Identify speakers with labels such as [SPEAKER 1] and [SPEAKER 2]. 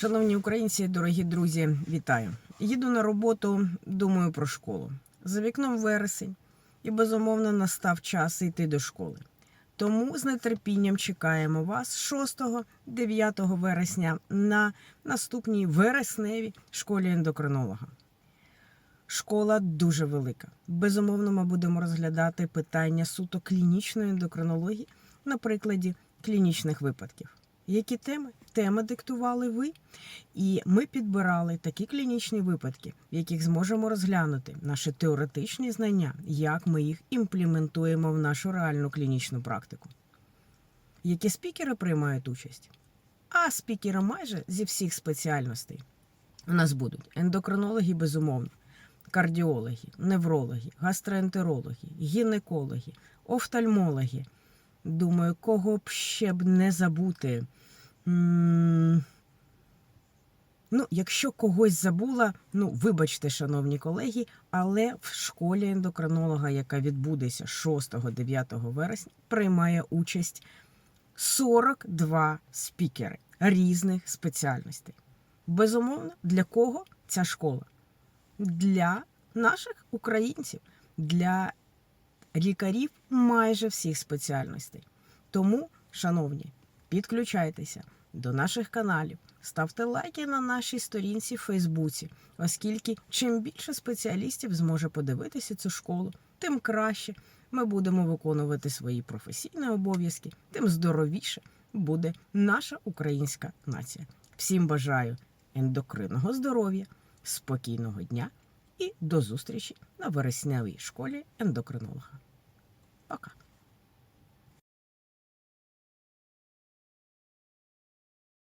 [SPEAKER 1] Шановні українці, дорогі друзі, вітаю! Їду на роботу, думаю про школу. За вікном вересень, і безумовно настав час йти до школи. Тому з нетерпінням чекаємо вас 6-9 вересня на наступній вересневій школі ендокринолога. Школа дуже велика. Безумовно, ми будемо розглядати питання суто клінічної ендокринології на прикладі клінічних випадків. Які теми? Теми диктували ви, і ми підбирали такі клінічні випадки, в яких зможемо розглянути наші теоретичні знання, як ми їх імплементуємо в нашу реальну клінічну практику. Які спікери приймають участь? А спікери майже зі всіх спеціальностей. У нас будуть ендокринологи, безумовно, кардіологи, неврологи, гастроентерологи, гінекологи, офтальмологи. Думаю, кого б ще б не забути. Ну, якщо когось забула, ну вибачте, шановні колеги, але в школі ендокринолога, яка відбудеться 6-9 вересня, приймає участь 42 спікери різних спеціальностей. Безумовно, для кого ця школа? Для наших українців, для лікарів майже всіх спеціальностей. Тому, шановні, підключайтеся до наших каналів, ставте лайки на нашій сторінці в Фейсбуці, оскільки чим більше спеціалістів зможе подивитися цю школу, тим краще ми будемо виконувати свої професійні обов'язки, тим здоровіше буде наша українська нація. Всім бажаю ендокринного здоров'я, спокійного дня і до зустрічі на вересневій школі ендокринолога. Пока.